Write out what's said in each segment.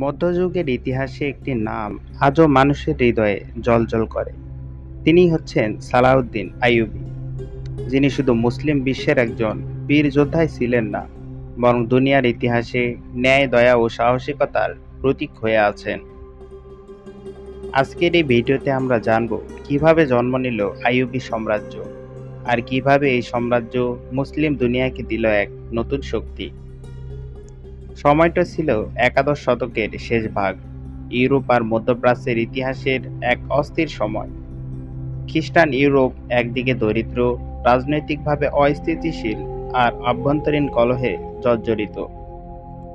মধ্যযুগের ইতিহাসে একটি নাম আজও মানুষের হৃদয়ে জ্বলজ্বল করে। তিনি হচ্ছেন সালাউদ্দিন আইয়ুবী, যিনি শুধু মুসলিম বিশ্বের একজন বীর যোদ্ধাই ছিলেন না, বরং দুনিয়ার ইতিহাসে ন্যায়, দয়া ও সাহসিকতার প্রতীক হয়ে আছেন। আজকের এই ভিডিওতে আমরা জানব কীভাবে জন্ম নিল আইয়ুবী সাম্রাজ্য, আর কীভাবে এই সাম্রাজ্য মুসলিম দুনিয়াকে দিল এক নতুন শক্তি। সময়টা ছিল একাদশ শতকের শেষ ভাগ, ইউরোপ আর মধ্যপ্রাচ্যের ইতিহাসের এক অস্থির সময়। খ্রিস্টান ইউরোপ একদিকে দরিদ্র, রাজনৈতিকভাবে অস্থিতিশীল আর আভ্যন্তরীণ কলহে জর্জরিত।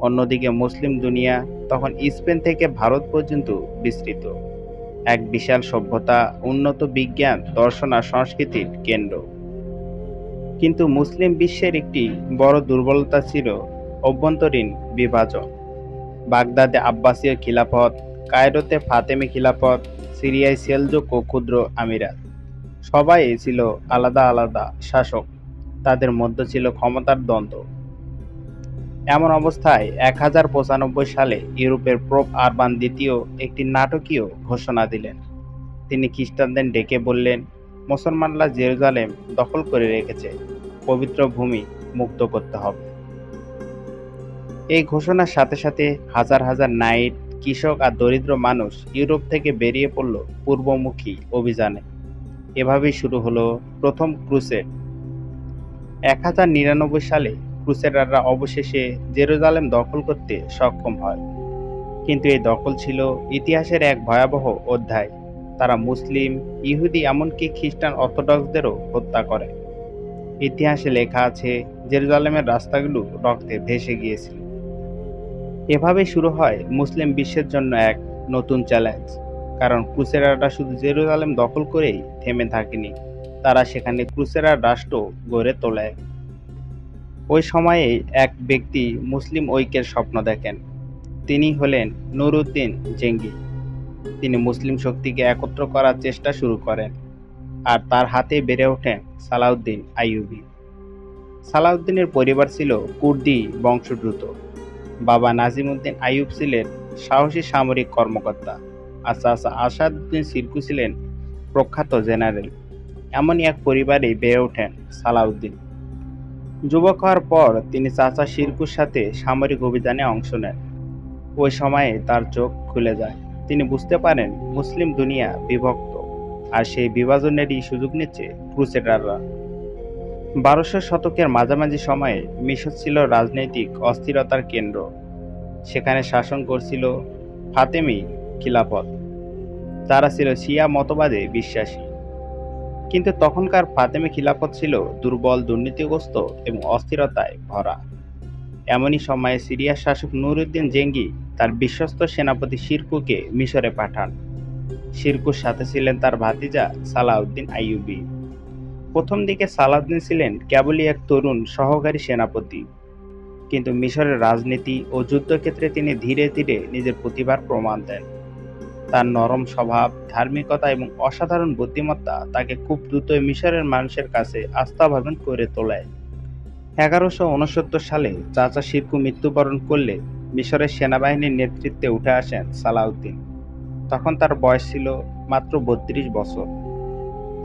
অন্যদিকে মুসলিম দুনিয়া তখন স্পেন থেকে ভারত পর্যন্ত বিস্তৃত। এক বিশাল সভ্যতা, উন্নত বিজ্ঞান, দর্শন আর সংস্কৃতির কেন্দ্র। কিন্তু মুসলিম বিশ্বের একটি বড় দুর্বলতা ছিল অভ্যন্তরীণ বিভাজন। বাগদাদে আব্বাসীয় খিলাফত, কায়রোতে ফাতেমি খিলাফত, সিরিয়ায় সেলজুক ও ক্ষুদ্র আমিরাত। সবাই ছিল আলাদা আলাদা শাসক। তাদের মধ্যে ছিল ক্ষমতার দ্বন্দ্ব। এমন অবস্থায় এক হাজার পঁচানব্বই সালে ইউরোপের প্রোপ আরবান দ্বিতীয় একটি নাটকীয় ঘোষণা দিলেন। তিনি খ্রিস্টানদের ডেকে বললেন, মুসলমানরা জেরুজালেম দখল করে রেখেছে। পবিত্র ভূমি মুক্ত করতে হবে। এই ঘোষণার সাথে সাথে হাজার হাজার নাইট, কৃষক আর দরিদ্র মানুষ ইউরোপ থেকে বেরিয়ে পড়ল পূর্বমুখী অভিযানে। এভাবেই শুরু হলো প্রথম ক্রুসেড। এক হাজার নিরানব্বই সালে ক্রুসেডাররা অবশেষে জেরুজালেম দখল করতে সক্ষম হয়। কিন্তু এই দখল ছিল ইতিহাসের এক ভয়াবহ অধ্যায়। তারা মুসলিম, ইহুদি এমনকি খ্রিস্টান অর্থোডক্সদেরও হত্যা করে। ইতিহাসে লেখা আছে, জেরুজালেমের রাস্তাগুলো রক্তে ভেসে গিয়েছিল। এভাবেই শুরু হয় মুসলিম বিশ্বের জন্য এক নতুন চ্যালেঞ্জ কারণ ক্রুসেরাররা শুধু জেরুজালেম দখল করেই থেমে থাকেনি, তারা সেখানে ক্রুসেরার রাষ্ট্র গড়ে তোলে। ওই সময়ে এক ব্যক্তি মুসলিম ঐক্যের স্বপ্ন দেখেন, তিনি হলেন নুরুদ্দিন জেঙ্গি। তিনি মুসলিম শক্তিকে একত্র করার চেষ্টা শুরু করেন, আর তার হাতে বেড়ে ওঠেন সালাউদ্দিন আইয়ুবী। সালাউদ্দিনের পরিবার ছিল কুর্দি বংশোদ্ভূত। বাবা নাজিমুদ্দিন আইয়ুব ছিলেন সাহসী সামরিক কর্মকর্তা। আর চাচা আসাদুদ্দিন সিরকু ছিলেন প্রখ্যাত জেনারেল। এমনই এক পরিবারেই বেড়ে ওঠেন সালাউদ্দিন। যুবক হওয়ার পর তিনি চাচা শিরকুর সাথে সামরিক অভিযানে অংশ নেন। ওই সময়ে তার চোখ খুলে যায়। তিনি বুঝতে পারেন মুসলিম দুনিয়া বিভক্ত, আর সেই বিভাজনেরই সুযোগ নিচ্ছে ক্রুসেডাররা। বারোশো শতকের মাঝামাঝি সময়ে মিশর ছিল রাজনৈতিক অস্থিরতার কেন্দ্র। সেখানে শাসন করছিল ফাতেমি খিলাফত। তারা ছিল শিয়া মতবাদে বিশ্বাসী। কিন্তু তখনকার ফাতেমি খিলাফত ছিল দুর্বল, দুর্নীতিগ্রস্ত এবং অস্থিরতায় ভরা। এমনই সময়ে সিরিয়ার শাসক নুরুদ্দিন জেঙ্গি তার বিশ্বস্ত সেনাপতি শিরকুকে মিশরে পাঠান। শিরকুর সাথে ছিলেন তার ভাতিজা সালাউদ্দিন আইয়ুবী। প্রথম দিকে সালাউদ্দিন ছিলেন কেবলই এক তরুণ সহকারী সেনাপতি। কিন্তু মিশরের রাজনীতি ও যুদ্ধক্ষেত্রে তিনি ধীরে ধীরে নিজের প্রতিভার প্রমাণ দেন। তার নরম স্বভাব, ধার্মিকতা এবং অসাধারণ বুদ্ধিমত্তা তাকে খুব দ্রুত মিশরের মানুষের কাছে আস্থাভাজন করে তোলায় এগারোশো উনসত্তর সালে চাচা শিরকু মৃত্যুবরণ করলে মিশরের সেনাবাহিনীর নেতৃত্বে উঠে আসেন সালাউদ্দিন। তখন তার বয়স ছিল মাত্র বত্রিশ বছর।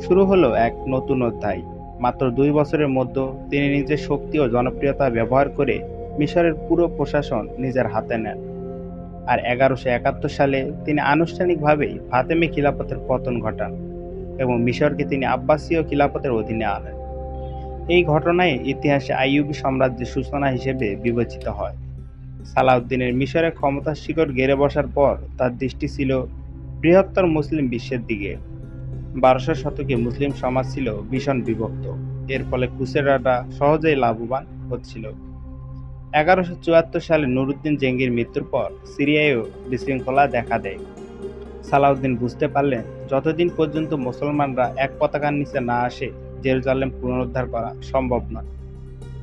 শুরু হলো এক নতুন অধ্যায়। মাত্র দুই বছরের মধ্যে তিনি নিজের শক্তি ও জনপ্রিয়তা ব্যবহার করে মিশরের পুরো প্রশাসন নিজের হাতে নেন। আর এগারোশো একাত্তর সালে তিনি আনুষ্ঠানিকভাবেই ফাতেমি খিলাফতের পতন ঘটান এবং মিশরকে তিনি আব্বাসীয় খিলাফতের অধীনে আনেন। এই ঘটনায় ইতিহাসে আইয়ুবী সাম্রাজ্যের সূচনা হিসেবে বিবেচিত হয়। সালাউদ্দিনের মিশরের ক্ষমতার শিকড় গেড়ে বসার পর তার দৃষ্টি ছিল বৃহত্তর মুসলিম বিশ্বের দিকে। বারোশো শতকে মুসলিম সমাজ ছিল ভীষণ বিভক্ত। এর ফলে ক্রুসেডাররা সহজেই লাভবান হচ্ছিল। এগারোশো চুয়াত্তর সালে নুরুদ্দিন জেঙ্গির মৃত্যুর পর সিরিয়ায়ও বিশৃঙ্খলা দেখা দেয়। সালাউদ্দিন বুঝতে পারলেন, যতদিন পর্যন্ত মুসলমানরা এক পতাকার নিচে না আসে, জেরুজালেম পুনরুদ্ধার করা সম্ভব নয়।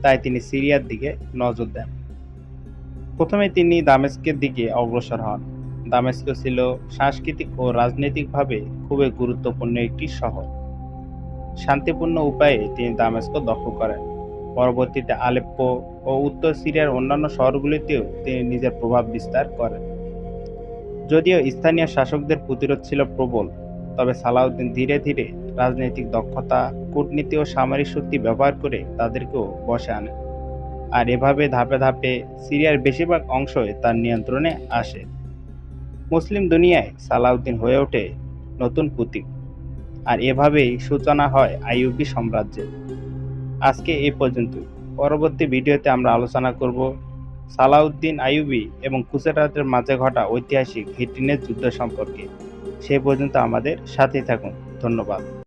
তাই তিনি সিরিয়ার দিকে নজর দেন। প্রথমে তিনি দামেস্কের দিকে অগ্রসর হন। দামেস্ক ছিল সাংস্কৃতিক ও রাজনৈতিকভাবে খুবই গুরুত্বপূর্ণ একটি শহর। শান্তিপূর্ণ উপায়ে তিনি দামেস্ক দখল করেন। পরবর্তীতে আলেপ্পো ও উত্তর সিরিয়ার অন্যান্য শহরগুলিতেও তিনি নিজের প্রভাব বিস্তার করেন। যদিও স্থানীয় শাসকদের প্রতিরোধ ছিল প্রবল, তবে সালাউদ্দিন ধীরে ধীরে রাজনৈতিক দক্ষতা, কূটনীতি ও সামরিক শক্তি ব্যবহার করে তাদেরকেও বসে আনে আর এভাবে ধাপে ধাপে সিরিয়ার বেশিরভাগ অংশই তার নিয়ন্ত্রণে আসে। মুসলিম দুনিয়ায় সালাউদ্দিন হয়ে ওঠে নতুন পুতিন। আর এভাবেই সূচনা হয় আইউবি সাম্রাজ্যের। আজকে এ পর্যন্ত পরবর্তী ভিডিওতে আমরা আলোচনা করব সালাউদ্দিন আইউবি এবং কুসেরাতের মাঝে ঘটা ঐতিহাসিক হিটিনের যুদ্ধ সম্পর্কে। সে পর্যন্ত আমাদের সাথেই থাকুন। ধন্যবাদ।